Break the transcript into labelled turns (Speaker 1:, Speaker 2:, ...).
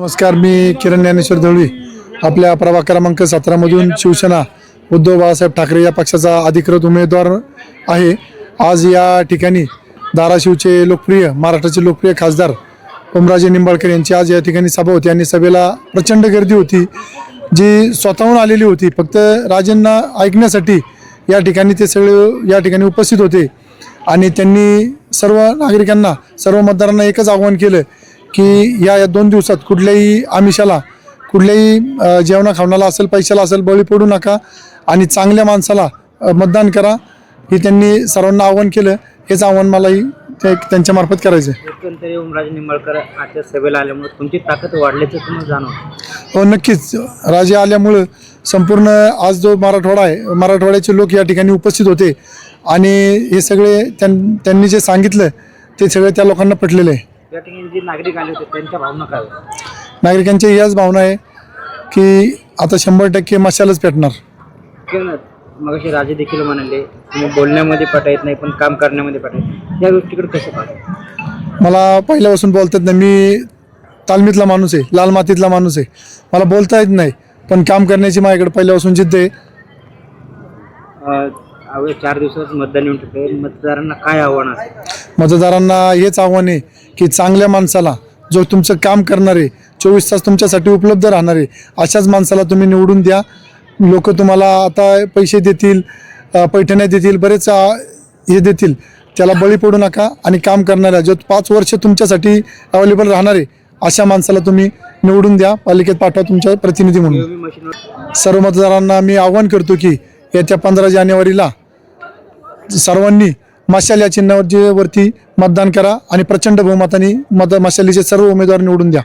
Speaker 1: नमस्कार मी किरण ज्ञानेश्वर दळवी आपल्या प्रभाग क्रमांक सतरामधून शिवसेना उद्धव बाळासाहेब ठाकरे या पक्षाचा अधिकृत उमेदवार आहे. आज या ठिकाणी धाराशिवचे लोकप्रिय महाराष्ट्राचे लोकप्रिय खासदार ओमराजे निंबाळकर यांची आज या ठिकाणी सभा होती आणि सभेला प्रचंड गर्दी होती जी स्वतःहून आलेली होती. फक्त राजेंना ऐकण्यासाठी या ठिकाणी ते सगळे या ठिकाणी उपस्थित होते आणि त्यांनी सर्व नागरिकांना सर्व मतदारांना एकच आव्हान केलं की या या दोन दिवसात कुठल्याही आमिषाला कुठल्याही जेवणा खावणाला असेल पैशाला असेल बळी पडू नका आणि चांगल्या माणसाला मतदान करा हे त्यांनी सर्वांना आव्हान केलं. हेच आव्हान मलाही ते त्यांच्यामार्फत करायचं आहे
Speaker 2: एकंदरी ओमराजे निंबाळकर आजच्या सभेला आल्यामुळे तुमची ताकद वाढल्याचं तुम्हाला जाणवतं?
Speaker 1: हो नक्कीच. राजे आल्यामुळं संपूर्ण आज जो मराठवाडा आहे मराठवाड्याचे लोक या ठिकाणी उपस्थित होते आणि हे सगळे त्यां त्यांनी जे सांगितलं ते सगळे त्या लोकांना पटलेलं आहे.
Speaker 2: या ठिकाणी जे नागरिक आले होते त्यांच्या भावना काय?
Speaker 1: नागरिकांची याच भावना आहे की आता शंभर टक्के मशालच पेटणार.
Speaker 2: मग असे राजे देखील म्हणाले तुम्ही बोलण्यामध्ये पटा येत नाही पण काम करण्यामध्ये पटा येत या गोष्टीकडे कसं पाहता?
Speaker 1: मला पहिल्यापासून बोलतात नाही. मी तालमीतला माणूस आहे लाल मातीतला माणूस आहे. मला बोलता येत नाही पण काम करण्याची माझ्याकडे पहिल्यापासून जिद्द आहे.
Speaker 2: अं, अवघ्या चार दिवसात मतदान येऊन ठेवते मतदारांना काय आव्हान असेल?
Speaker 1: मतदारांना हेच आव्हान आहे की चांगल्या माणसाला जो तुमचं काम करणार आहे चोवीस तास तुमच्यासाठी उपलब्ध राहणार आहे अशाच माणसाला तुम्ही निवडून द्या. लोक तुम्हाला आता पैसे देतील पैठण्या देतील बरेच हे देतील. त्याला बळी पडू नका आणि काम करणाऱ्या जो पाच वर्ष तुमच्यासाठी अवेलेबल राहणार आहे अशा माणसाला तुम्ही निवडून द्या. पालिकेत पाठवा तुमच्या प्रतिनिधी म्हणून. सर्व मतदारांना मी आवाहन करतो की येत्या पंधरा जानेवारीला सर्वांनी मशाल या चिन्हावरती वरती मतदान करा आणि प्रचंड बहुमताने मत मशालीचे सर्व उमेदवार निवडून द्या.